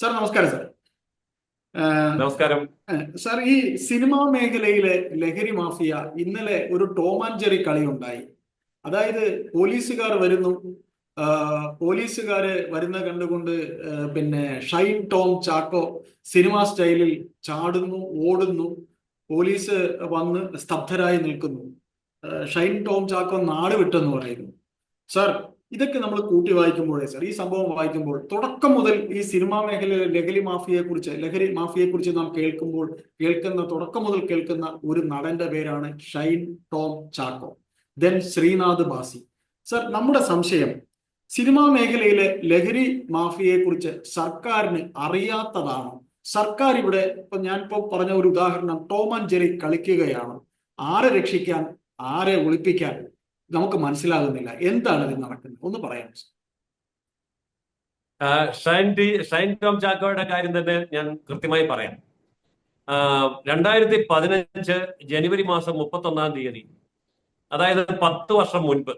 Sir നമസ്കാരം sir. നമസ്കാരം. Sir ഈ സിനിമാ മേഖലയിലെ ലഹരി മാഫിയ ഇന്നലെ ഒരു ടോം ആൻഡ് ജെറി കളി ഉണ്ടായി. അതായത് പോലീസുകാർ വരുന്നു. പോലീസുകാര് വരുന്ന കണ്ടുകൊണ്ട് പിന്നെ ഷൈൻ ടോം ചാക്കോ സിനിമാ സ്റ്റൈലിൽ ചാടുന്നു ഓടുന്നു. പോലീസ് വന്ന് സ്തബ്ധരായി നിൽക്കുന്നു. ഷൈൻ ടോം ചാക്കോ നാട് വിട്ടെന്ന് പറയുന്നു. സാർ ഇതൊക്കെ നമ്മൾ കൂട്ടി വായിക്കുമ്പോഴേ സാർ ഈ സംഭവം വായിക്കുമ്പോൾ തുടക്കം മുതൽ ഈ സിനിമാ മേഖലയിലെ ലഹരി മാഫിയയെ കുറിച്ച് ലഹരി മാഫിയയെ കുറിച്ച് നാം കേൾക്കുമ്പോൾ കേൾക്കുന്ന തുടക്കം മുതൽ കേൾക്കുന്ന ഒരു നടന്റെ പേരാണ് ഷൈൻ ടോം ചാക്കോ. ദെൻ ശ്രീനാഥ് ബാസി. സാർ നമ്മുടെ സംശയം സിനിമാ മേഖലയിലെ ലഹരി മാഫിയയെ കുറിച്ച് സർക്കാരിന് അറിയാത്തതാണോ. സർക്കാർ ഇവിടെ ഇപ്പൊ ഞാനിപ്പോ പറഞ്ഞ ഒരു ഉദാഹരണം ടോം ആൻഡ് ജെറി കളിക്കുകയാണ്. ആരെ രക്ഷിക്കാൻ ആരെ ഒളിപ്പിക്കാൻ? നമുക്ക് മനസ്സിലാകുന്നില്ല. എന്താണ് ഇത് നടക്കുന്നത്? ഒന്ന് പറയാം. ഷൈൻ ടി ചാക്കോയുടെ കാര്യം തന്നെ ഞാൻ കൃത്യമായി പറയാം. രണ്ടായിരത്തി പതിനഞ്ച് ജനുവരി മാസം മുപ്പത്തൊന്നാം തീയതി അതായത് പത്ത് വർഷം മുൻപ്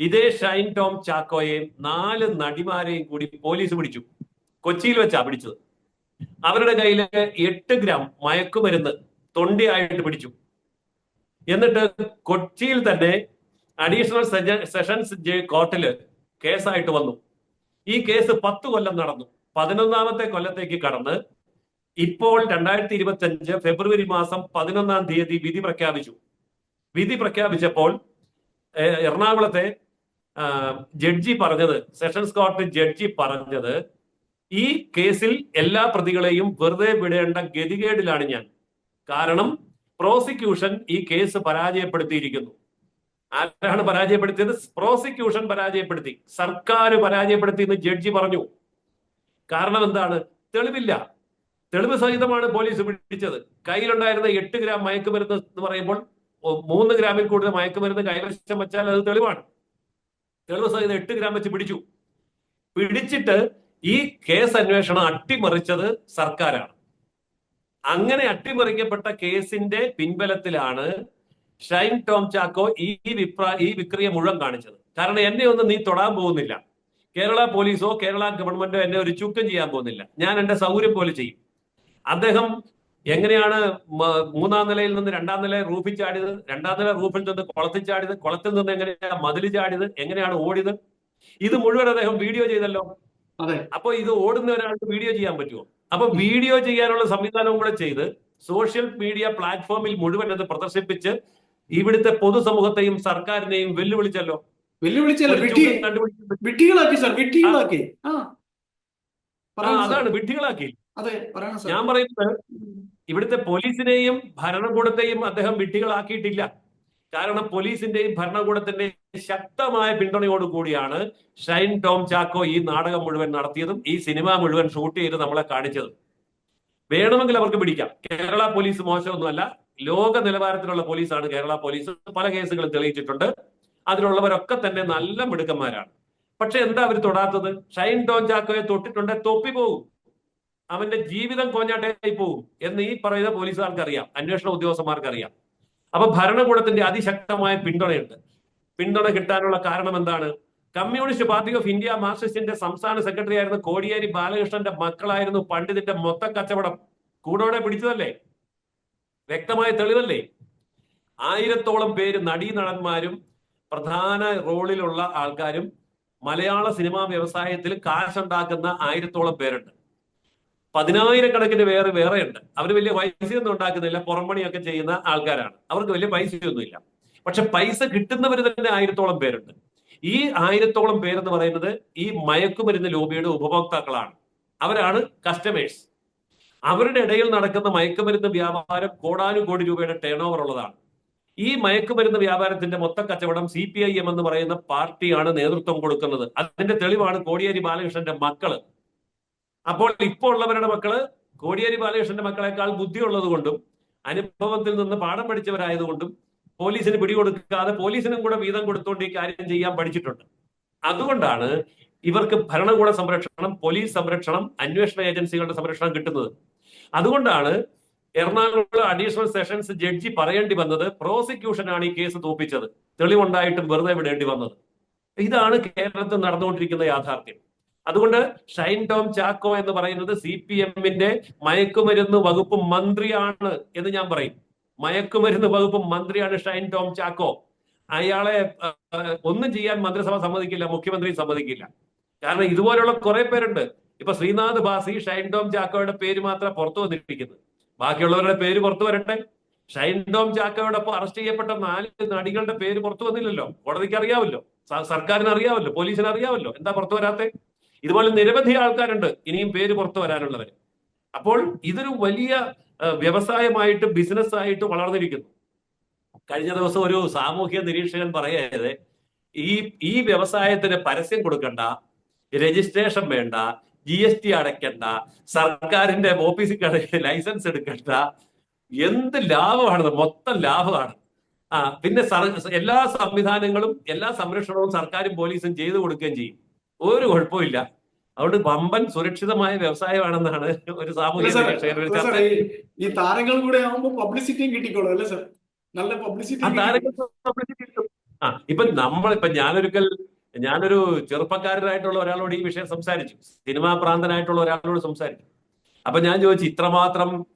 ഇതേ ഷൈൻ ടോം ചാക്കോയെയും നാല് നടിമാരെയും കൂടി പോലീസ് പിടിച്ചു. കൊച്ചിയിൽ വെച്ചാ പിടിച്ചത്. അവരുടെ കയ്യിൽ എട്ട് ഗ്രാം മയക്കുമരുന്ന് തൊണ്ടിയായിട്ട് പിടിച്ചു. എന്നിട്ട് കൊച്ചിയിൽ തന്നെ അഡീഷണൽ സെഷൻസ് കോർട്ടിൽ കേസായിട്ട് വന്നു. ഈ കേസ് പത്ത് കൊല്ലം നടന്നു. പതിനൊന്നാമത്തെ കൊല്ലത്തേക്ക് കടന്ന് ഇപ്പോൾ രണ്ടായിരത്തി ഇരുപത്തി അഞ്ച് ഫെബ്രുവരി മാസം പതിനൊന്നാം തീയതി വിധി പ്രഖ്യാപിച്ചു. വിധി പ്രഖ്യാപിച്ചപ്പോൾ എറണാകുളത്തെ ജഡ്ജി പറഞ്ഞത് സെഷൻസ് കോർട്ട് ജഡ്ജി പറഞ്ഞത് ഈ കേസിൽ എല്ലാ പ്രതികളെയും വെറുതെ വിടേണ്ട ഗതികേടിലാണ് ഞാൻ. കാരണം പ്രോസിക്യൂഷൻ ഈ കേസ് പരാജയപ്പെടുത്തിയിരിക്കുന്നു. ആരാണ് പരാജയപ്പെടുത്തിയത്? പ്രോസിക്യൂഷൻ പരാജയപ്പെടുത്തി. സർക്കാർ പരാജയപ്പെടുത്തി എന്ന് ജഡ്ജി പറഞ്ഞു. കാരണം എന്താണ്? തെളിവില്ല. തെളിവ് സഹിതമാണ് പോലീസ് പിടിച്ചത്. കയ്യിലുണ്ടായിരുന്ന എട്ട് ഗ്രാം മയക്കുമരുന്ന് എന്ന് പറയുമ്പോൾ മൂന്ന് ഗ്രാമിൽ കൂടുതൽ മയക്കുമരുന്ന് കൈവശം വെച്ചാൽ അത് തെളിവാണ്. തെളിവ് സഹിതം എട്ട് ഗ്രാം വെച്ച് പിടിച്ചു. പിടിച്ചിട്ട് ഈ കേസ് അന്വേഷണം അട്ടിമറിച്ചത് സർക്കാരാണ്. അങ്ങനെ അട്ടിമറിക്കപ്പെട്ട കേസിന്റെ പിൻബലത്തിലാണ് ഷൈൻ ടോം ചാക്കോ ഈ വിപ്ര ഈ വിക്രിയ മുഴുവൻ കാണിച്ചത്. കാരണം എന്നെ ഒന്നും നീ തൊടാൻ പോകുന്നില്ല. കേരള പോലീസോ കേരള ഗവൺമെന്റോ എന്നെ ഒരു ചുക്കം ചെയ്യാൻ പോകുന്നില്ല. ഞാൻ എന്റെ സൗകര്യം പോലെ ചെയ്യും. അദ്ദേഹം എങ്ങനെയാണ് മൂന്നാം നിലയിൽ നിന്ന് രണ്ടാം നില റൂഫിൽ ചാടിയത്? രണ്ടാം നില റൂഫിൽ നിന്ന് കുളത്തിൽ ചാടിയത്? കുളത്തിൽ നിന്ന് എങ്ങനെയാണ് മതിൽ ചാടിയത്? എങ്ങനെയാണ് ഓടിയത്? ഇത് മുഴുവൻ അദ്ദേഹം വീഡിയോ ചെയ്തല്ലോ. അതെ. അപ്പൊ ഇത് ഓടുന്ന ഒരാൾക്ക് വീഡിയോ ചെയ്യാൻ പറ്റുമോ? അപ്പൊ വീഡിയോ ചെയ്യാനുള്ള സംവിധാനവും കൂടെ ചെയ്ത് സോഷ്യൽ മീഡിയ പ്ലാറ്റ്ഫോമിൽ മുഴുവൻ അത് പ്രദർശിപ്പിച്ച് ഇവിടുത്തെ പൊതുസമൂഹത്തെയും സർക്കാരിനെയും വെല്ലുവിളിച്ചല്ലോ. വെല്ലുവിളിച്ചല്ല വിട്ടികളാക്കി സാർ വിട്ടികളാക്കി. അതാണ് സാർ. ഞാൻ പറയുന്നത് ഇവിടുത്തെ പോലീസിനെയും ഭരണകൂടത്തെയും അദ്ദേഹം വിട്ടികളാക്കിയിട്ടില്ല. കാരണം പോലീസിന്റെയും ഭരണകൂടത്തിന്റെയും ശക്തമായ പിന്തുണയോട് കൂടിയാണ് ഷൈൻ ടോം ചാക്കോ ഈ നാടകം മുഴുവൻ നടത്തിയതും ഈ സിനിമ മുഴുവൻ ഷൂട്ട് ചെയ്ത് നമ്മളെ കാണിച്ചതും. വേണമെങ്കിൽ അവർക്ക് പിടിക്കാം. കേരള പോലീസ് മോശമൊന്നുമല്ല. ലോക നിലവാരത്തിലുള്ള പോലീസാണ് കേരള പോലീസ്. പല കേസുകളും തെളിയിച്ചിട്ടുണ്ട്. അതിലുള്ളവരൊക്കെ തന്നെ നല്ല മിടുക്കന്മാരാണ്. പക്ഷെ എന്താ അവർ തൊടാത്തത്? ഷൈൻ ടോം ചാക്കോയെ തൊട്ടിട്ടുണ്ടെ തൊപ്പി പോകും അവന്റെ ജീവിതം കോഞ്ഞാട്ടയായി പോകും എന്ന് ഈ പറയുന്ന പോലീസുകാർക്ക് അറിയാം അന്വേഷണ ഉദ്യോഗസ്ഥന്മാർക്ക് അറിയാം അപ്പൊ ഭരണകൂടത്തിന്റെ അതിശക്തമായ പിന്തുണയുണ്ട്. പിന്തുണ കിട്ടാനുള്ള കാരണം എന്താണ്? കമ്മ്യൂണിസ്റ്റ് പാർട്ടി ഓഫ് ഇന്ത്യ മാർക്സിസ്റ്റിന്റെ സംസ്ഥാന സെക്രട്ടറി ആയിരുന്ന കോടിയേരി ബാലകൃഷ്ണന്റെ മക്കളായിരുന്നു പണ്ഡിതിന്റെ മൊത്ത കച്ചവടം. കൂടോടെ പിടിച്ചതല്ലേ? വ്യക്തമായ തെളിവല്ലേ? ആയിരത്തോളം പേര് നടീനടന്മാരും പ്രധാന റോളിലുള്ള ആൾക്കാരും മലയാള സിനിമാ വ്യവസായത്തിൽ കാശുണ്ടാക്കുന്ന ആയിരത്തോളം പേരുണ്ട്. പതിനായിരക്കണക്കിന് വേറെ വേറെയുണ്ട്. അവർ വലിയ പൈസയൊന്നും ഉണ്ടാക്കുന്നില്ല. പുറംപണിയൊക്കെ ചെയ്യുന്ന ആൾക്കാരാണ്. അവർക്ക് വലിയ പൈസയൊന്നുമില്ല. പക്ഷെ പൈസ കിട്ടുന്നവർ തന്നെ ആയിരത്തോളം പേരുണ്ട്. ഈ ആയിരത്തോളം പേരെന്ന് പറയുന്നത് ഈ മയക്കുമരുന്ന് ലോബിയുടെ ഉപഭോക്താക്കളാണ്. അവരാണ് കസ്റ്റമേഴ്സ് അവരുടെ ഇടയിൽ നടക്കുന്ന മയക്കുമരുന്ന് വ്യാപാരം കോടാനുകോടി രൂപയുടെ ടേൺ ഓവർ ഉള്ളതാണ്. ഈ മയക്കുമരുന്ന് വ്യാപാരത്തിന്റെ മൊത്ത കച്ചവടം സി പി ഐ എം എന്ന് പറയുന്ന പാർട്ടിയാണ് നേതൃത്വം കൊടുക്കുന്നത്. അതിന്റെ തെളിവാണ് കോടിയേരി ബാലകൃഷ്ണന്റെ മക്കൾ. അപ്പോൾ ഇപ്പോൾ ഉള്ളവരുടെ മക്കൾ കോടിയേരി ബാലകൃഷ്ണന്റെ മക്കളെക്കാൾ ബുദ്ധിയുള്ളത് കൊണ്ടും അനുഭവത്തിൽ നിന്ന് പാഠം പഠിച്ചവരായതുകൊണ്ടും പോലീസിന് പിടികൊടുക്കാതെ പോലീസിനും കൂടെ വീതം കൊടുത്തുകൊണ്ട് ഈ കാര്യം ചെയ്യാൻ പഠിച്ചിട്ടുണ്ട്. അതുകൊണ്ടാണ് ഇവർക്ക് ഭരണകൂട സംരക്ഷണം പോലീസ് സംരക്ഷണം അന്വേഷണ ഏജൻസികളുടെ സംരക്ഷണം കിട്ടുന്നത്. അതുകൊണ്ടാണ് എറണാകുളം അഡീഷണൽ സെഷൻസ് ജഡ്ജി പറയേണ്ടി വന്നത് പ്രോസിക്യൂഷനാണ് ഈ കേസ് തോപ്പിച്ചത്. തെളിവുണ്ടായിട്ടും വെറുതെ വിടേണ്ടി വന്നത്. ഇതാണ് കേരളത്തിൽ നടന്നുകൊണ്ടിരിക്കുന്ന യാഥാർത്ഥ്യം. അതുകൊണ്ട് ഷൈൻ ടോം ചാക്കോ എന്ന് പറയുന്നത് സി പി എമ്മിന്റെ മയക്കുമരുന്ന് വകുപ്പ് മന്ത്രിയാണ് എന്ന് ഞാൻ പറയും. മയക്കുമരുന്ന് വകുപ്പ് മന്ത്രിയാണ് ഷൈൻ ടോം ചാക്കോ. അയാളെ ഒന്നും ചെയ്യാൻ മന്ത്രിസഭ സമ്മതിക്കില്ല മുഖ്യമന്ത്രി സമ്മതിക്കില്ല. കാരണം ഇതുപോലെയുള്ള കുറെ പേരുണ്ട്. ഇപ്പൊ ശ്രീനാഥ് ബാസി ഷൈൻ ടോം ചാക്കോയുടെ പേര് മാത്രം പുറത്തു വന്നിരിക്കുന്നത്. ബാക്കിയുള്ളവരുടെ പേര് പുറത്തു വരട്ടെ ഷൈൻ ടോം ചാക്കോയോടൊപ്പം അറസ്റ്റ് ചെയ്യപ്പെട്ട നാല് നടികളുടെ പേര് പുറത്തു വന്നില്ലല്ലോ? കോടതിക്ക് അറിയാമല്ലോ. സർക്കാരിന് അറിയാമല്ലോ. പോലീസിന് അറിയാമല്ലോ. എന്താ പുറത്തു വരാത്തെ? ഇതുപോലെ നിരവധി ആൾക്കാരുണ്ട്. ഇനിയും പേര് പുറത്തു വരാനുള്ളവർ അപ്പോൾ ഇതൊരു വലിയ വ്യവസായമായിട്ട് ബിസിനസ് ആയിട്ട് വളർന്നിരിക്കുന്നു. കഴിഞ്ഞ ദിവസം ഒരു സാമൂഹ്യ നിരീക്ഷകൻ പറയത് ഈ ഈ വ്യവസായത്തിന് പരസ്യം കൊടുക്കണ്ട രജിസ്ട്രേഷൻ വേണ്ട ജി എസ് ടി അടയ്ക്കണ്ട സർക്കാരിന്റെ ഓഫീസിൽ ലൈസൻസ് എടുക്കണ്ട. എന്ത് ലാഭമാണ് മൊത്തം ലാഭമാണ്. ആ പിന്നെ എല്ലാ സംവിധാനങ്ങളും എല്ലാ സംരക്ഷണവും സർക്കാരും പോലീസും ചെയ്തു കൊടുക്കുകയും ചെയ്യും. ഒരു കുഴപ്പമില്ല അതുകൊണ്ട് വമ്പൻ സുരക്ഷിതമായ വ്യവസായമാണെന്നാണ് ഒരു സാമൂഹിക ഈ താരങ്ങൾ കൂടെ ആവുമ്പോൾ പബ്ലിസിറ്റിയും കിട്ടിക്കോളും അല്ലേ സർ നല്ല ആ പബ്ലിസിറ്റി താരങ്ങൾ പബ്ലിസിറ്റി കിട്ടും. ആ ഇപ്പൊ നമ്മൾ ഇപ്പൊ ഞാനൊരിക്കൽ ഞാനൊരു ചെറുപ്പക്കാരനായിട്ടുള്ള ഒരാളോട് ഈ വിഷയം സംസാരിച്ചു. സിനിമാ പ്രാന്തനായിട്ടുള്ള ഒരാളോട് സംസാരിച്ചു. അപ്പൊ ഞാൻ ചോദിച്ചു ഇത്രമാത്രം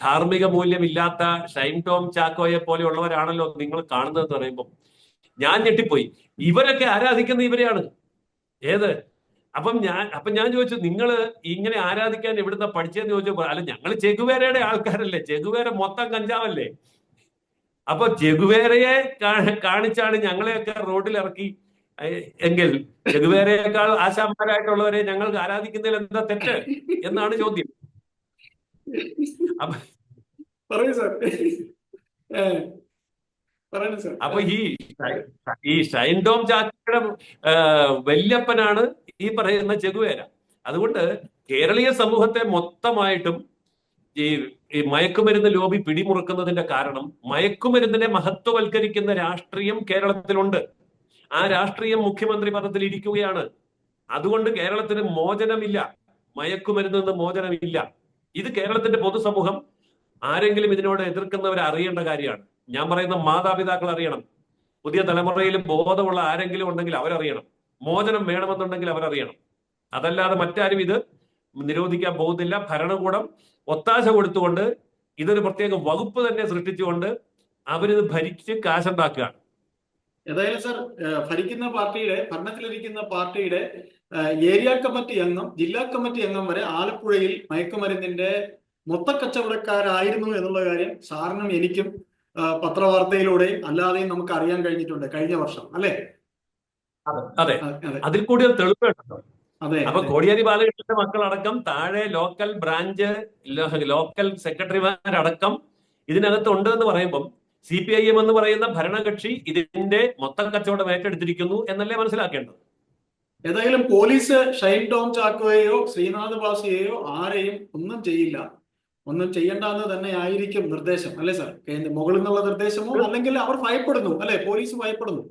ധാർമ്മിക മൂല്യമില്ലാത്ത ഷൈം ടോം ചാക്കോയെ പോലെയുള്ളവരാണല്ലോ നിങ്ങൾ കാണുന്നതെന്ന് പറയുമ്പോൾ ഞാൻ ഞെട്ടിപ്പോയി. ഇവരൊക്കെ ആരാധിക്കുന്ന ഇവരെയാണ്. ഏത്? അപ്പം ഞാൻ അപ്പൊ ഞാൻ ചോദിച്ചു നിങ്ങൾ ഇങ്ങനെ ആരാധിക്കാൻ എവിടുന്ന പഠിച്ചതെന്ന് ചോദിച്ചപ്പോൾ അല്ല ഞങ്ങൾ ചെകുവേരയുടെ ആൾക്കാരല്ലേ. ചെഗുവേര മൊത്തം കഞ്ചാവല്ലേ. അപ്പൊ ചെഗുവേരയെ കാണിച്ചാണ് ഞങ്ങളെയൊക്കെ റോഡിൽ ഇറക്കി എങ്കിൽ രഘുവേരേക്കാൾ ആശാന്മാരായിട്ടുള്ളവരെ ഞങ്ങൾ ആരാധിക്കുന്നതിൽ എന്താ തെറ്റ് എന്നാണ് ചോദ്യം. അപ്പൊ ഈ ഈ ഷൈൻഡോം ചാക്കയുടെ വല്യപ്പനാണ് ഈ പറയുന്ന ചെകുവേര അതുകൊണ്ട് കേരളീയ സമൂഹത്തെ മൊത്തമായിട്ടും ഈ ഈ മയക്കുമരുന്ന് ലോബി പിടിമുറുക്കുന്നതിന്റെ കാരണം മയക്കുമരുന്നിനെ മഹത്വവൽക്കരിക്കുന്ന രാഷ്ട്രീയം കേരളത്തിലുണ്ട്. ആ രാഷ്ട്രീയം മുഖ്യമന്ത്രി പദത്തിൽ ഇരിക്കുകയാണ്. അതുകൊണ്ട് കേരളത്തിന് മോചനമില്ല. മയക്കുമരുന്ന് നിന്ന് മോചനമില്ല. ഇത് കേരളത്തിന്റെ പൊതുസമൂഹം ആരെങ്കിലും ഇതിനോട് എതിർക്കുന്നവർ അറിയേണ്ട കാര്യമാണ്. ഞാൻ പറയുന്ന മാതാപിതാക്കൾ അറിയണം. പുതിയ തലമുറയിൽ ബോധമുള്ള ആരെങ്കിലും ഉണ്ടെങ്കിൽ അവരറിയണം. മോചനം വേണമെന്നുണ്ടെങ്കിൽ അവരറിയണം. അതല്ലാതെ മറ്റാരും ഇത് നിരോധിക്കാൻ പോകുന്നില്ല. ഭരണകൂടം ഒത്താശ കൊടുത്തുകൊണ്ട് ഇതൊരു പ്രത്യേക വകുപ്പ് തന്നെ സൃഷ്ടിച്ചുകൊണ്ട് അവരിത് ഭരിച്ച് കാശുണ്ടാക്കുകയാണ്. ഏതായാലും സാർ ഭരിക്കുന്ന പാർട്ടിയുടെ ഭരണത്തിലിരിക്കുന്ന പാർട്ടിയുടെ ഏരിയ കമ്മിറ്റി അംഗം ജില്ലാ കമ്മിറ്റി അംഗം വരെ ആലപ്പുഴയിൽ മയക്കുമരുന്നിന്റെ മൊത്തക്കച്ചവടക്കാരായിരുന്നു എന്നുള്ള കാര്യം സാറിനും എനിക്കും പത്രവാർത്തയിലൂടെയും അല്ലാതെയും നമുക്ക് അറിയാൻ കഴിഞ്ഞിട്ടുണ്ട് കഴിഞ്ഞ വർഷം അല്ലെ അതെ അതെ അതിൽ കൂടി ഒരു തെളിവ് വേണ്ടല്ലോ. അതെ അപ്പൊ. കോടിയേരി ബാലകൃഷ്ണന്റെ മക്കളടക്കം താഴെ ലോക്കൽ ബ്രാഞ്ച് ലോക്കൽ സെക്രട്ടറിമാരടക്കം ഇതിനകത്ത് ഉണ്ട് എന്ന് പറയുമ്പം സി പി ഐ എം എന്ന് പറയുന്ന ഭരണകക്ഷി ഇതിന്റെ മൊത്തം കച്ചവടം ഏറ്റെടുത്തിരിക്കുന്നു എന്നല്ലേ മനസ്സിലാക്കേണ്ടത്? ഏതായാലും പോലീസ് ഷൈൻ ടോം ചാക്കോയെയോ ശ്രീനാഥ് ബാസിയെയോ ആരെയും ഒന്നും ചെയ്യില്ല. ഒന്നും ചെയ്യണ്ടെന്ന് തന്നെ ആയിരിക്കും നിർദ്ദേശം അല്ലെ സാർ? മുകളിൽ നിന്നുള്ള നിർദ്ദേശമോ അല്ലെങ്കിൽ അവർ ഭയപ്പെടുന്നു അല്ലെ? പോലീസ് ഭയപ്പെടുന്നു.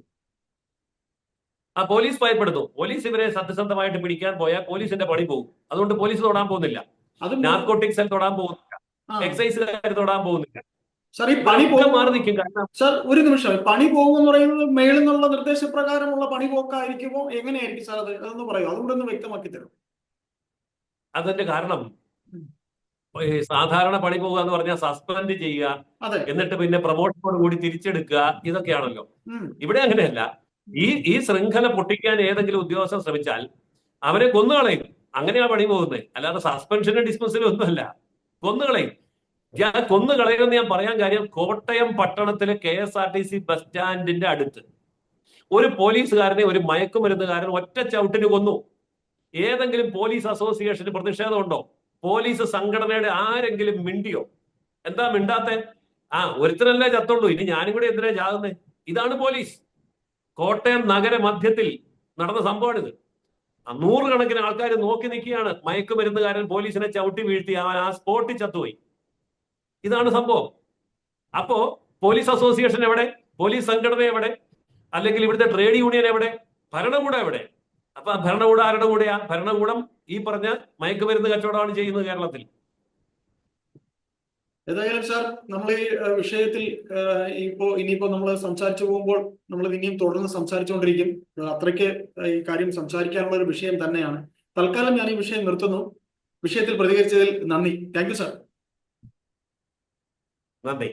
ആ പോലീസ് ഭയപ്പെടുന്നു. പോലീസ് ഇവരെ സത്യസന്ധമായിട്ട് പിടിക്കാൻ പോയാൽ പോലീസിന്റെ പണി പോകും. അതുകൊണ്ട് പോലീസ് തൊടാൻ പോകുന്നില്ല. അത് നാർക്കോട്ടിക് സെൽ തൊടാൻ പോകുന്നില്ല. എക്സൈസ് എക്സൈസുകാർ തൊടാൻ പോകുന്നില്ല. സാർ ഈ പണി മാറി നിൽക്കും. കാരണം സാർ ഒരു നിമിഷം. പണി പോകും എന്ന് പറയുന്നത് മേളിൽ നിന്നുള്ള നിർദ്ദേശപ്രകാരമുള്ള പണി പോക്കായിരിക്കുമോ എങ്ങനെയായിരിക്കും സാർ അത്? അതൊന്ന് പറയൂ. അതുകൂടെ ഒന്ന് വ്യക്തമാക്കി തരും. അതിന്റെ കാരണം. സാധാരണ പണി പോകുക എന്ന് പറഞ്ഞാൽ സസ്പെൻഡ് ചെയ്യുക എന്നിട്ട് പിന്നെ പ്രമോഷനോട് കൂടി തിരിച്ചെടുക്കുക ഇതൊക്കെയാണല്ലോ. ഇവിടെ അങ്ങനെയല്ല. ഈ ഈ ശൃംഖല പൊട്ടിക്കാൻ ഏതെങ്കിലും ഉദ്യോഗസ്ഥൻ ശ്രമിച്ചാൽ അവരെ കൊന്നുകളയും. അങ്ങനെയാ പണി പോകുന്നത്. അല്ലാതെ സസ്പെൻഷനും ഡിസ്മിസലും ഒന്നുമല്ല. കൊന്നുകളയും. ഞാൻ കൊന്നു കളയുമെന്ന് ഞാൻ പറയാൻ കാര്യം കോട്ടയം പട്ടണത്തിലെ K S R T C bus സ്റ്റാൻഡിന്റെ അടുത്ത്. ഒരു പോലീസുകാരനെ ഒരു മയക്കുമരുന്നുകാരൻ ഒറ്റ ചവിട്ടിന് കൊന്നു. ഏതെങ്കിലും പോലീസ് അസോസിയേഷന് പ്രതിഷേധമുണ്ടോ? പോലീസ് സംഘടനയുടെ ആരെങ്കിലും മിണ്ടിയോ? എന്താ മിണ്ടാത്തെ? ആ ഒരുത്തരല്ലേ ചത്തുള്ളൂ. ഇനി ഞാനും കൂടി എന്തിനാ ചാകുന്നേ? ഇതാണ് പോലീസ്. കോട്ടയം നഗര മധ്യത്തിൽ നടന്ന സംഭവമാണിത്. നൂറുകണക്കിന് ആൾക്കാർ നോക്കി നിൽക്കുകയാണ്. മയക്കുമരുന്നുകാരൻ പോലീസിനെ ചവിട്ടി വീഴ്ത്തി. അവൻ ആ സ്പോട്ടിൽ ചത്തുപോയി. ഇതാണ് സംഭവം. അപ്പോ പോലീസ് അസോസിയേഷൻ എവിടെ? പോലീസ് സംഘടന എവിടെ? അല്ലെങ്കിൽ ഇവിടുത്തെ ട്രേഡ് യൂണിയൻ എവിടെ? ഭരണകൂടം എവിടെ? അപ്പൊ ആ ഭരണകൂടം ആരുടെ കൂടെയാ? ഭരണകൂടം ഈ പറഞ്ഞ മയക്കുമരുന്ന് കച്ചവടമാണ് ചെയ്യുന്നത് കേരളത്തിൽ. ഏതായാലും സാർ നമ്മൾ ഈ വിഷയത്തിൽ ഇപ്പോ ഇനിയിപ്പോ നമ്മൾ സംസാരിച്ചു പോകുമ്പോൾ നമ്മൾ ഇനിയും തുടർന്ന് സംസാരിച്ചുകൊണ്ടിരിക്കും. അത്രയ്ക്ക് ഈ കാര്യം സംസാരിക്കാനുള്ള ഒരു വിഷയം തന്നെയാണ്. തൽക്കാലം ഞാൻ ഈ വിഷയം നിർത്തുന്നു. വിഷയത്തിൽ പ്രതികരിച്ചതിൽ നന്ദി. താങ്ക് യു സാർ നന്ദി